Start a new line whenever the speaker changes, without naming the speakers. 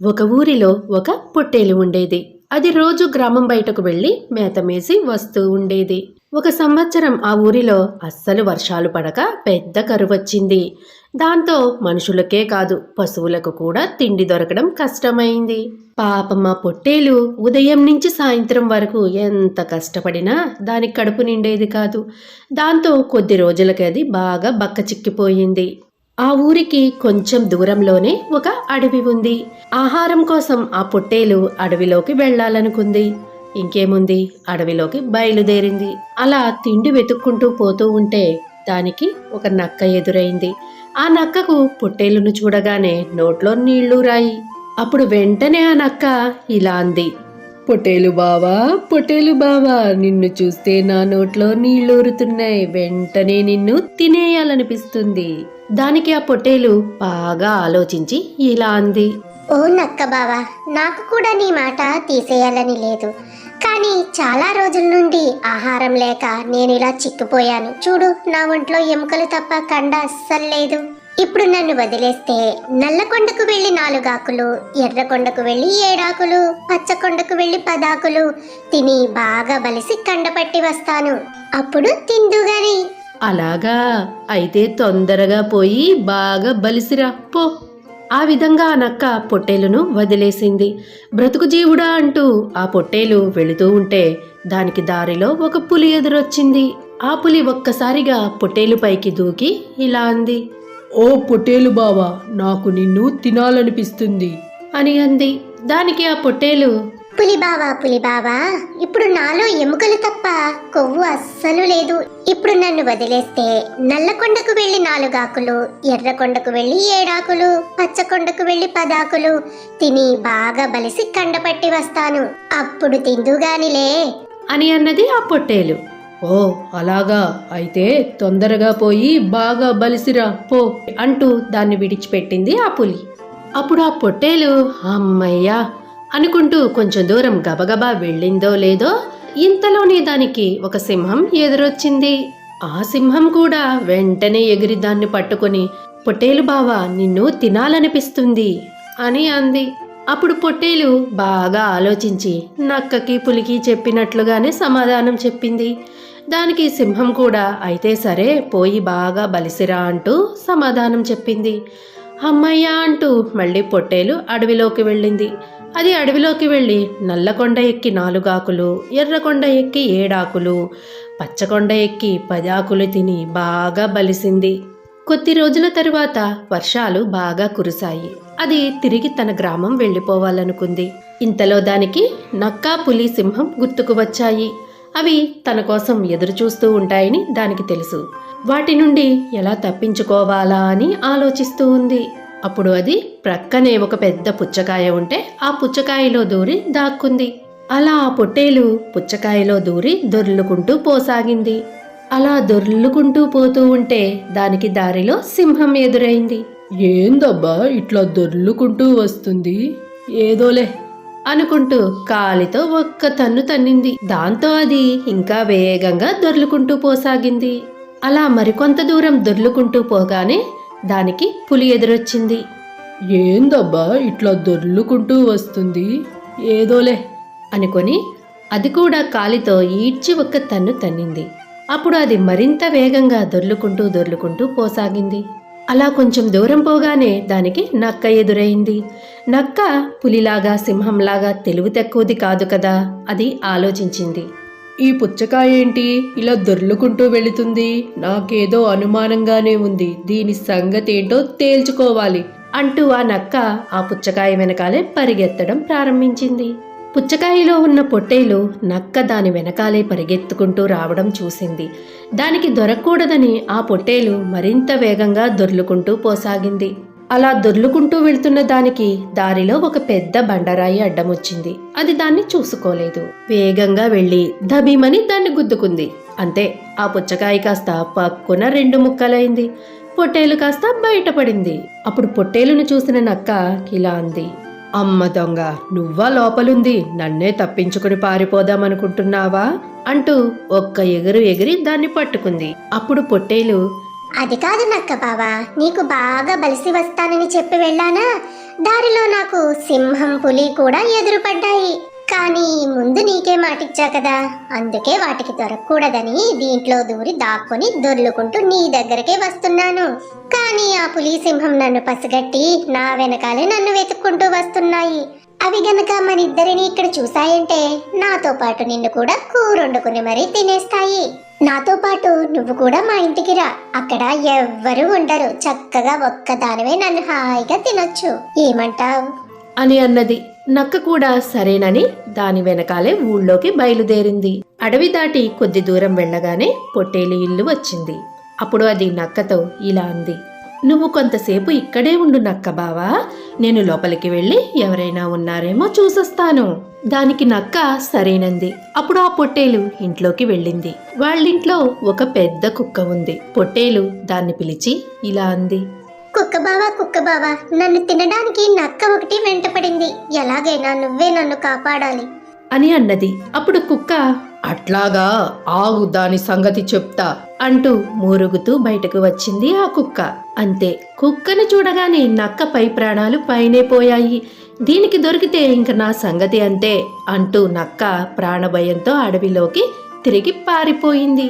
ఒక ఊరిలో ఒక పొట్టేలు ఉండేది. అది రోజు గ్రామం బయటకు వెళ్ళి మేతమేసి వస్తూ ఉండేది. ఒక సంవత్సరం ఆ ఊరిలో అస్సలు వర్షాలు పడక పెద్ద కరువచ్చింది దాంతో మనుషులకే కాదు పశువులకు కూడా తిండి దొరకడం కష్టమైంది. పాపం పొట్టేలు ఉదయం నుంచి సాయంత్రం వరకు ఎంత కష్టపడినా దానికి కడుపు నిండేది కాదు. దాంతో కొద్ది రోజులకి అది బాగా బక్క చిక్కిపోయింది ఆ ఊరికి కొంచెం దూరంలోనే ఒక అడవి ఉంది. ఆహారం కోసం ఆ పొట్టేలు అడవిలోకి వెళ్ళాలనుకుంది. ఇంకేముంది? అడవిలోకి బయలుదేరింది. అలా తిండి వెతుక్కుంటూ పోతూ ఉంటే దానికి ఒక నక్క ఎదురైంది. ఆ నక్కకు పొట్టేలును చూడగానే నోట్లో నీళ్ళు రాయి. అప్పుడు వెంటనే ఆ నక్క ఇలా అంది. పొట్టేలు బావా పొట్టేలు బావా నిన్ను చూస్తే నా నోట్లో నీళ్ళూరుతున్నాయి వెంటనే నిన్ను తినేయాలనిపిస్తుంది. దానికి ఆ పొట్టేలు బాగా ఆలోచించి ఇలా అంది.
ఓ నక్క బావా నాకు కూడా నీ మాట తీసేయాలని లేదు. కానీ చాలా రోజుల నుండి ఆహారం లేక నేను ఇలా చిక్కిపోయాను. చూడు నా ఒంట్లో ఎముకలు తప్ప కండ అస్సలు లేదు. ఇప్పుడు నన్ను వదిలేస్తే నల్లకొండకు వెళ్ళి నాలుగాకులు ఎర్రకొండకు వెళ్ళి ఏడాకులు పచ్చకొండకు వెళ్ళి పదాకులు తిని బాగా బలిసి కండపట్టి వస్తాను. అప్పుడు తిందుగాని
అలాగా. అయితే తొందరగా పోయి బాగా బలిసిరా పో. ఆ విధంగా ఆ నక్క పొట్టేలును వదిలేసింది. బ్రతుకు జీవుడా అంటూ ఆ పొట్టేలు వెళుతూ ఉంటే దానికి దారిలో ఒక పులి ఎదురొచ్చింది. ఆ పులి ఒక్కసారిగా పొట్టేలు పైకి దూకి ఇలా అంది.
ఓ పొట్టేలు బావా నాకు నిన్ను తినాలనిపిస్తుంది.
అని అంది. దానికి ఆ పొట్టేలు
పులి బావా పులి బావా ఇప్పుడు నాలో ఎముకలు తప్ప కొవ్వు అస్సలు లేదు. ఇప్పుడు నన్ను వదిలేస్తే నల్లకొండకు వెళ్ళి నాలుగాకులు ఎర్రకొండకు వెళ్ళి ఏడాకులు పచ్చకొండకు వెళ్ళి పదాకులు తిని బాగా బలిసి కండపట్టి వస్తాను. అప్పుడు తిందుగానిలే.
అని అన్నది ఆ పొట్టేలు.
ఓ అలాగా. అయితే తొందరగా పోయి బాగా బలిసిరా పో
అంటూ దాన్ని విడిచిపెట్టింది ఆ పులి. అప్పుడు ఆ పొట్టేలు అమ్మయ్యా అనుకుంటూ కొంచెం దూరం గబగబా వెళ్ళిందో లేదో ఇంతలోనే దానికి ఒక సింహం ఎదురొచ్చింది. ఆ సింహం కూడా వెంటనే ఎగిరి దాన్ని పట్టుకొని పొట్టేలు బావా నిన్ను తినాలనిపిస్తుంది అని అంది. అప్పుడు పొట్టేలు బాగా ఆలోచించి నక్కకి పులికి చెప్పినట్లుగానే సమాధానం చెప్పింది. దానికి సింహం కూడా. అయితే సరే పోయి బాగా బలిసిరా అంటూ సమాధానం చెప్పింది. అమ్మయ్య అంటూ మళ్ళీ పొట్టేలు అడవిలోకి వెళ్ళింది. అది అడవిలోకి వెళ్ళి నల్లకొండ ఎక్కి నాలుగాకులు ఎర్రకొండ ఎక్కి ఏడాకులు పచ్చకొండ ఎక్కి పదాకులు తిని బాగా బలిసింది. కొద్ది రోజుల తరువాత వర్షాలు బాగా కురిశాయి. అది తిరిగి తన గ్రామం వెళ్ళిపోవాలనుకుంది. ఇంతలో దానికి నక్కా పులి సింహం గుర్తుకు వచ్చాయి. అవి తన కోసం ఎదురుచూస్తూ ఉంటాయని దానికి తెలుసు. వాటి నుండి ఎలా తప్పించుకోవాలా అని ఆలోచిస్తూ ఉంది. అప్పుడు అది ప్రక్కనే ఒక పెద్ద పుచ్చకాయ ఉంటే ఆ పుచ్చకాయలో దూరి దాక్కుంది. అలా ఆ పొట్టేలు పుచ్చకాయలో దూరి దొర్లుకుంటూ పోసాగింది. అలా దొర్లుకుంటూ పోతూ ఉంటే దానికి దారిలో సింహం ఎదురైంది.
ఏందబ్బా ఇట్లా దొర్లుకుంటూ వస్తుంది? ఏదోలే
అనుకుంటూ కాలితో ఒక్క తన్ను తన్నింది. దాంతో అది ఇంకా వేగంగా దొర్లుకుంటూ పోసాగింది. అలా మరికొంత దూరం దొర్లుకుంటూ పోగానే దానికి పులి ఎదురొచ్చింది.
ఏందబ్బా ఇట్లా దొర్లుకుంటూ వస్తుంది? ఏదోలే.
అనుకొని అది కూడా కాలితో ఈడ్చి ఒక్క తన్ను తన్నింది. అప్పుడు అది మరింత వేగంగా దొర్లుకుంటూ దొర్లుకుంటూ పోసాగింది. అలా కొంచెం దూరం పోగానే దానికి నక్క ఎదురైంది. నక్క పులిలాగా సింహంలాగా తెలివి తక్కువది కాదు కదా అది ఆలోచించింది.
ఈ పుచ్చకాయ ఏంటి? ఇలా దొర్లుకుంటూ వెళుతుంది. నాకేదో అనుమానంగానే ఉంది. దీని సంగతి ఏంటో తేల్చుకోవాలి.
అంటూ ఆ నక్క ఆ పుచ్చకాయ వెనకాలే పరిగెత్తడం ప్రారంభించింది. పుచ్చకాయలో ఉన్న పొట్టేలు నక్క దాని వెనకాలే పరిగెత్తుకుంటూ రావడం చూసింది. దానికి దొరకకూడదని ఆ పొట్టేలు మరింత వేగంగా దొర్లుకుంటూ పోసాగింది. అలా దొర్లుకుంటూ వెళ్తున్న దానికి దారిలో ఒక పెద్ద బండరాయి అడ్డమొచ్చింది. అది దాన్ని చూసుకోలేదు. వేగంగా వెళ్ళి ధబీమని దాన్ని గుద్దుకుంది. అంతే ఆ పుచ్చకాయ కాస్త పక్కున రెండు ముక్కలైంది. పొట్టేలు కాస్త బయటపడింది. అప్పుడు పొట్టేలును చూసిన నక్క ఇలా అంది.
అమ్మ దొంగ నువ్వా లోపలుంది? నన్నే తప్పించుకుని పారిపోదామనుకుంటున్నావా?
అంటూ ఒక్క ఎగురు ఎగిరి దాన్ని పట్టుకుంది. అప్పుడు పొట్టేలు
అది కాదు నక్క బావా నీకు బాగా బలిసి వస్తానని చెప్పి వెళ్ళానా? దారిలో నాకు సింహం పులి కూడా ఎదురుపడ్డాయి. కానీ ముందు నీకే మాటిచ్చా కదా? అందుకే వాటికి దొరకకూడదని దీంట్లో దూరి దాక్కుని దొర్లుకుంటూ నీ దగ్గరకే వస్తున్నాను. కానీ ఆ పులి సింహం నన్ను పసిగట్టి నా వెనకాలే నన్ను వెతుక్కుంటూ వస్తున్నాయి. అవి గనక మన ఇద్దరిని ఇక్కడ చూసాయంటే నాతో పాటు నిన్ను కూడా కూరొండుకుని మరీ తినేస్తాయి. నాతో పాటు నువ్వు కూడా మా ఇంటికి రా. అక్కడ ఎవ్వరూ ఉండరు. చక్కగా ఒక్కదానివే నన్ను హాయిగా తినొచ్చు. ఏమంటావ్?
అని అన్నది. నక్క కూడా సరేనని దాని వెనకాలే ఊళ్ళోకి బయలుదేరింది. అడవి దాటి కొద్ది దూరం వెళ్ళగానే పొట్టేలు ఇల్లు వచ్చింది. అప్పుడు అది నక్కతో ఇలా అంది. నువ్వు కొంతసేపు ఇక్కడే ఉండు నక్క బావా. నేను లోపలికి వెళ్ళి ఎవరైనా ఉన్నారేమో చూసొస్తాను. దానికి నక్క సరేనంది. అప్పుడు ఆ పొట్టేలు ఇంట్లోకి వెళ్ళింది. వాళ్ళింట్లో ఒక పెద్ద కుక్క ఉంది. పొట్టేలు దాన్ని పిలిచి ఇలా అంది.
కుక్క బావా కుక్క బావా నన్ను తినడానికి నక్క ఒకటి వెంటపడింది ఎలాగైనా నువ్వే నన్ను కాపాడాలి.
అని అన్నది. అప్పుడు కుక్క
అట్లాగా ఆగు దాని సంగతి చెప్తా
అంటూ మూరుగుతూ బయటకు వచ్చింది ఆ కుక్క. అంతే కుక్కని చూడగానే నక్క పై ప్రాణాలు పైనే పోయాయి. దీనికి దొరికితే ఇంక నా సంగతి అంతే అంటూ నక్క ప్రాణభయంతో అడవిలోకి తిరిగి పారిపోయింది.